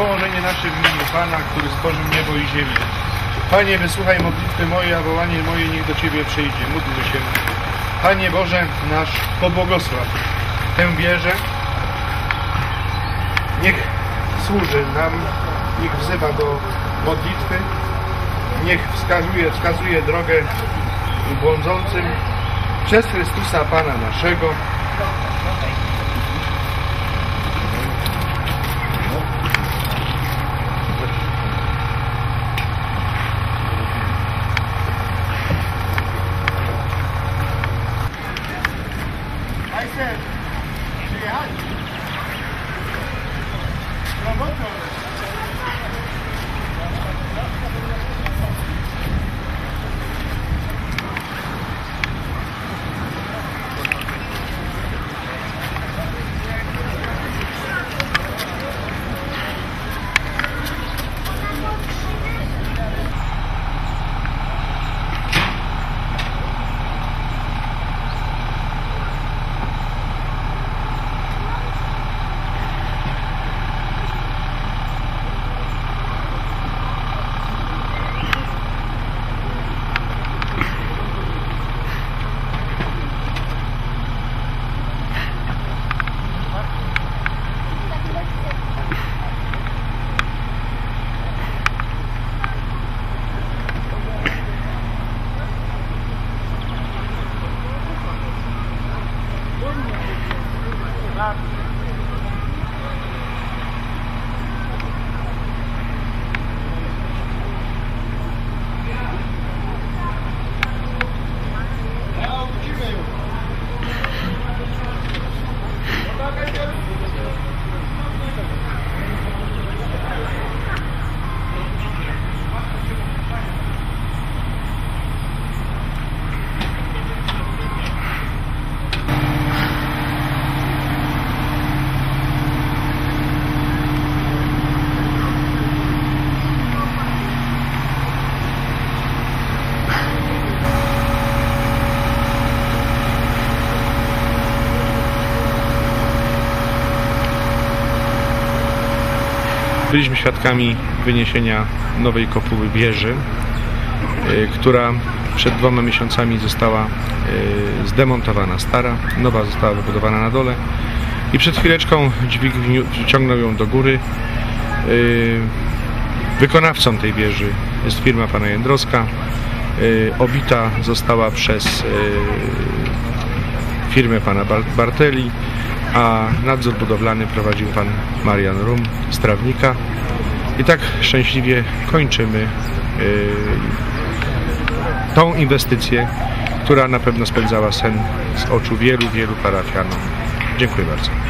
Panie nasze w imieniu Pana, który stworzył niebo i ziemię. Panie, wysłuchaj modlitwy moje, a wołanie moje niech do Ciebie przyjdzie. Módlmy się. Panie Boże nasz, pobłogosław tę wieżę. Niech służy nam, niech wzywa do modlitwy, niech wskazuje, wskazuje drogę błądzącym przez Chrystusa Pana naszego. Sure. Byliśmy świadkami wyniesienia nowej kopuły wieży, y, która przed dwoma miesiącami została y, zdemontowana stara, nowa została wybudowana na dole i przed chwileczką dźwig wniu- ciągnął ją do góry. Y, Wykonawcą tej wieży jest firma pana Jędroska. Y, Obita została przez firmę pana Bar- Barteli, a nadzór budowlany prowadził pan Marian Rum z Trawnika. I tak szczęśliwie kończymy y, tą inwestycję, która na pewno spędzała sen z oczu wielu, wielu parafianom. Dziękuję bardzo.